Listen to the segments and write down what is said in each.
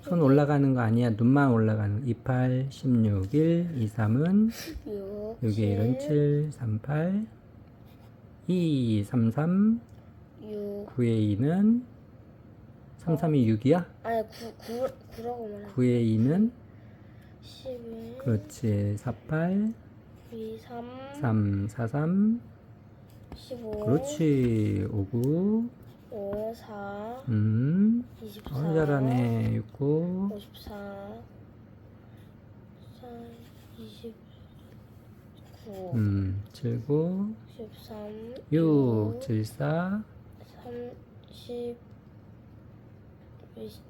손 올라가는 거 아니야. 눈만 올라가는 거. 28, 16, 1, 2, 3은 6, 6의 1은 7, 3, 8, 2, 3, 3, 6 9의 2는 3, 3이 6이야? 아니 9, 9, 9라고 말해 9의 2는 11 그렇지. 4, 8, 2, 3 3, 4, 3 15 그렇지. 5, 9 5, 4 음. 24 어, 잘하네. 6, 9 54 4, 29 음. 7, 9 13 6, 7, 4 30 20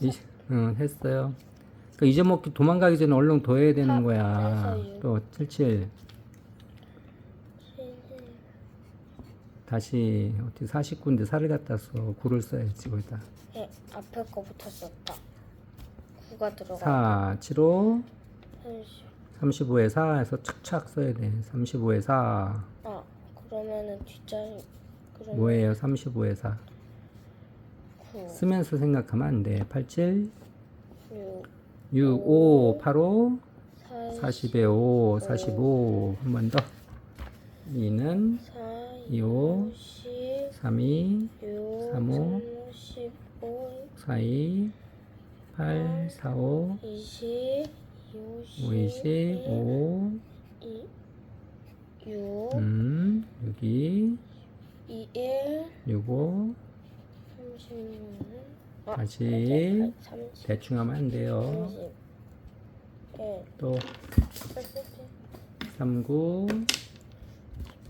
20, 응, 했어요. 그 잊어먹기 도망가기 전에 얼른 더 해야 되는 아, 거야. 또 77. 다시 어떻게 49인데 4를 갖다 써. 9를 써야지 거기다. 예, 앞에 거부터 썼다 9가 들어가 4, 7호, 30 35에 4 해서 착착 써야 돼. 35에 4. 아 그러면은 뒷자리 그러면 뭐예요? 35에 4. 9 쓰면서 생각하면 안 돼. 87, 6 6, 5, 85, 40 40에 5, 45. 한 번 더. 2는 4 2호, 10 3, 2, 6 삼오, 15 4, 2, 8, 4, 5, 20 5, 20, 5, 2 6 음, 6, 2, 2 1 6, 5. 36 아, 다시 30 대충 하면 안 돼요. 30 1또 3, 9,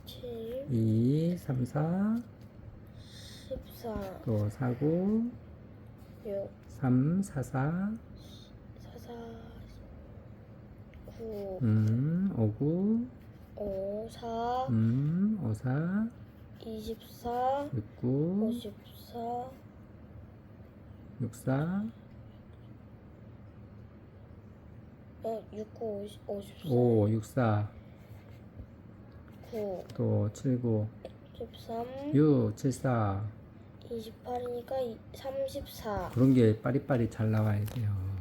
7 2, 3, 4, 14 또 4, 9, 6 3, 4, 4, 4 4 9 음, 5, 9, 5 4 음, 5, 4, 24 6, 9, 54 6, 4, 어, 6 9 54 5, 6, 4, 9또 7, 9, 13 6, 7, 4. 28이니까 34 그런 게 빠리빠리 잘 나와야 돼요.